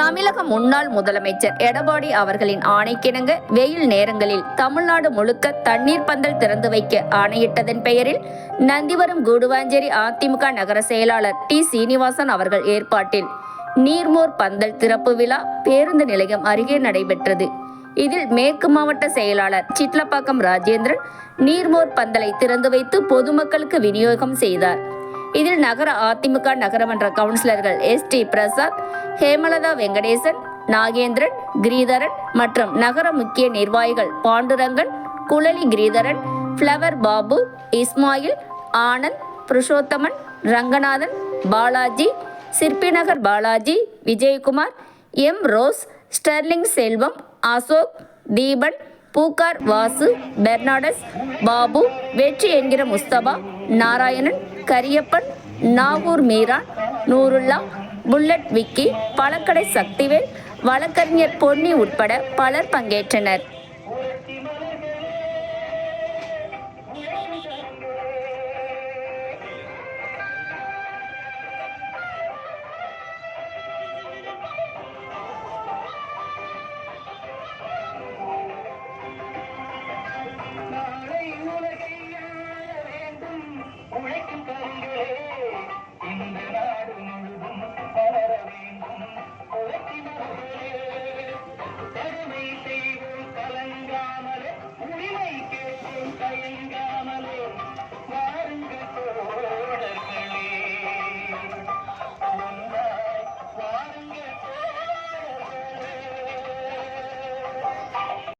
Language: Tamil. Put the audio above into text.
தமிழக முன்னாள் முதலமைச்சர் எடப்பாடி அவர்களின் ஆணைக்கிணங்க வெயில் நேரங்களில் தமிழ்நாடு முழுக்க தண்ணீர் பந்தல் திறந்து வைக்க ஆணையிட்டதன் பெயரில் நந்திவரம் கூடுவாஞ்சேரி அதிமுக நகர செயலாளர் டி சீனிவாசன் அவர்கள் ஏற்பாட்டில் நீர்மோர் பந்தல் திறப்பு விழா பேருந்து நிலையம் அருகே நடைபெற்றது. இதில் மேற்கு மாவட்ட செயலாளர் சிட்லப்பாக்கம் ராஜேந்திரன் நீர்மோர் பந்தலை திறந்து வைத்து பொதுமக்களுக்கு விநியோகம் செய்தார். இதில் நகர அதிமுக நகரமன்ற கவுன்சிலர்கள் எஸ் டி பிரசாத் ஹேமலதா வெங்கடேசன் நாகேந்திரன் கிரீதரன் மற்றும் நகர முக்கிய நிர்வாகிகள் Pandurangan Kuzhali Giridharan flower Babu Ismail Anand Purushothaman Ranganathan Balaji Sirpinagar Balaji Vijayakumar M Rose Sterling Selvam Ashok Deepan பூக்கார் Vasu பெர்னாடஸ் Babu Vetri என்கிற முஸ்தபா நாராயணன் கரியப்பன் நாகூர் மீரான் நூருல்லா புல்லட் விக்கி பழக்கடை சக்திவேல் வழக்கறிஞர் பொன்னி உட்பட பலர் பங்கேற்றனர்.